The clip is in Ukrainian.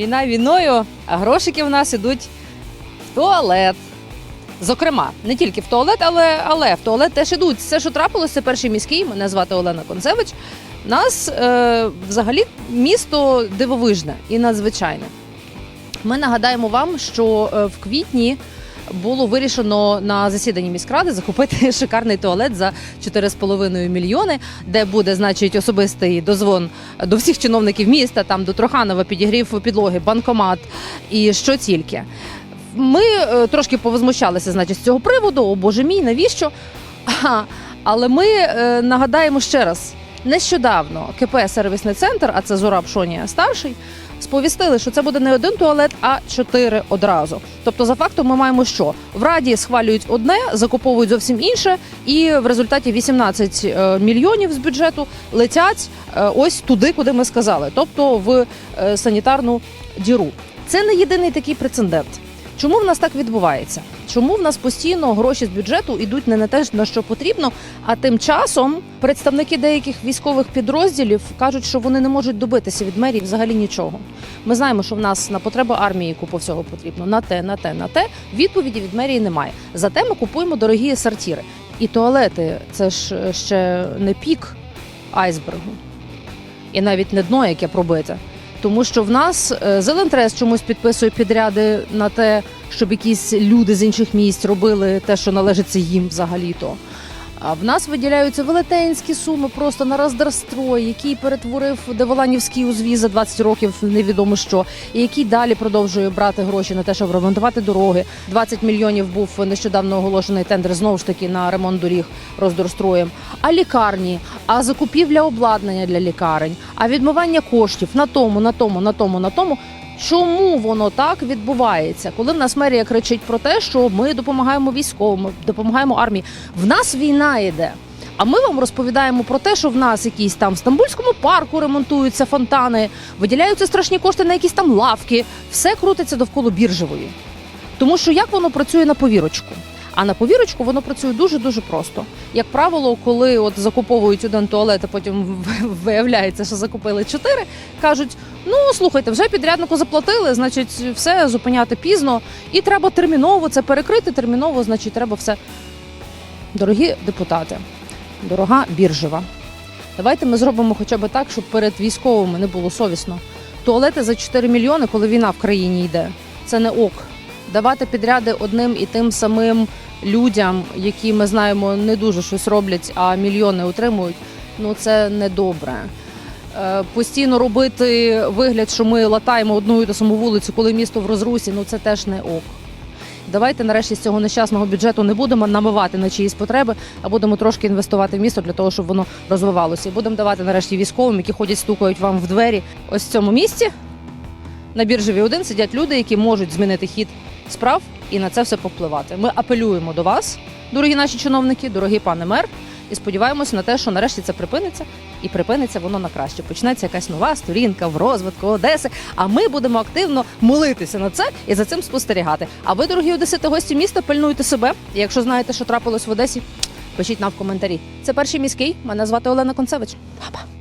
Війна війною, а грошики в нас ідуть в туалет. Зокрема, не тільки в туалет, але, але в туалет теж ідуть. Все, що трапилося, перший міський. Мене звати Олена Концевич. Нас е, взагалі місто дивовижне і надзвичайне. Ми нагадаємо вам, що е, в квітні було вирішено на засіданні міськради закупити шикарний туалет за 4,5 мільйони, де буде, значить, особистий дозвон до всіх чиновників міста, там до Троханова підігрів підлоги, банкомат і що тільки. Ми е, трошки повозмущалися, значить, з цього приводу. О боже мій, навіщо? А, але ми е, нагадаємо ще раз: нещодавно КП сервісний центр, а це Зураб Шонія старший, сповістили, що це буде не один туалет, а чотири одразу. Тобто, за фактом, ми маємо що в раді схвалюють одне, закуповують зовсім інше, і в результаті 18 е, мільйонів з бюджету летять е, ось туди, куди ми сказали, тобто в е, санітарну діру. Це не єдиний такий прецедент. Чому в нас так відбувається? Чому в нас постійно гроші з бюджету йдуть не на те, на що потрібно, а тим часом представники деяких військових підрозділів кажуть, що вони не можуть добитися від мерії взагалі нічого. Ми знаємо, що в нас на потреби армії купу всього потрібно на те, на те, на те. Відповіді від мерії немає. Зате ми купуємо дорогі сортири. І туалети це ж е, ще не пік айсбергу, і навіть не дно, яке пробите. Тому що в нас е, Зелентрес чомусь підписує підряди на те, щоб якісь люди з інших місць робили те, що належиться їм взагалі-то. А в нас виділяються велетенські суми просто на Раздрастрой, який перетворив Деволанівський узвіз за 20 років невідомо що, і який далі продовжує брати гроші на те, щоб ремонтувати дороги. 20 мільйонів був нещодавно оголошений тендер знову ж таки на ремонт доріг Роздорстроєм. А лікарні, а закупівля обладнання для лікарень, а відмивання коштів на тому, на тому, на тому, на тому. Чому воно так відбувається? Коли в нас мерія кричить про те, що ми допомагаємо військовим, ми допомагаємо армії. В нас війна йде. А ми вам розповідаємо про те, що в нас якісь там в Стамбульському парку ремонтуються фонтани, виділяються страшні кошти на якісь там лавки. Все крутиться довкола біржевої. Тому що як воно працює на повірочку? А на повірочку воно працює дуже дуже просто. Як правило, коли от закуповують один туалет, а потім виявляється, що закупили чотири, кажуть: ну слухайте, вже підряднику заплатили, значить, все зупиняти пізно, і треба терміново це перекрити. Терміново, значить, треба все. Дорогі депутати, дорога біржева. Давайте ми зробимо хоча б так, щоб перед військовими не було совісно. Туалети за 4 мільйони, коли війна в країні йде. Це не ок. Давати підряди одним і тим самим людям, які ми знаємо не дуже щось роблять, а мільйони отримують. Ну це не добре. Е, Постійно робити вигляд, що ми латаємо одну і ту саму вулицю, коли місто в розрусі, ну це теж не ок. Давайте нарешті з цього нещасного бюджету не будемо намивати на чиїсь потреби, а будемо трошки інвестувати в місто для того, щоб воно розвивалося. І будемо давати нарешті військовим, які ходять, стукають вам в двері. Ось в цьому місці на біржеві 1 сидять люди, які можуть змінити хід справ і на це все повпливати. Ми апелюємо до вас, дорогі наші чиновники, дорогий пане мер, і сподіваємося на те, що нарешті це припиниться, і припиниться воно на краще. Почнеться якась нова сторінка в розвитку Одеси. А ми будемо активно молитися на це і за цим спостерігати. А ви, дорогі одесити, гості міста, пильнуйте себе. І якщо знаєте, що трапилось в Одесі, пишіть нам в коментарі. Це перший міський. Мене звати Олена Концевич. Па-па.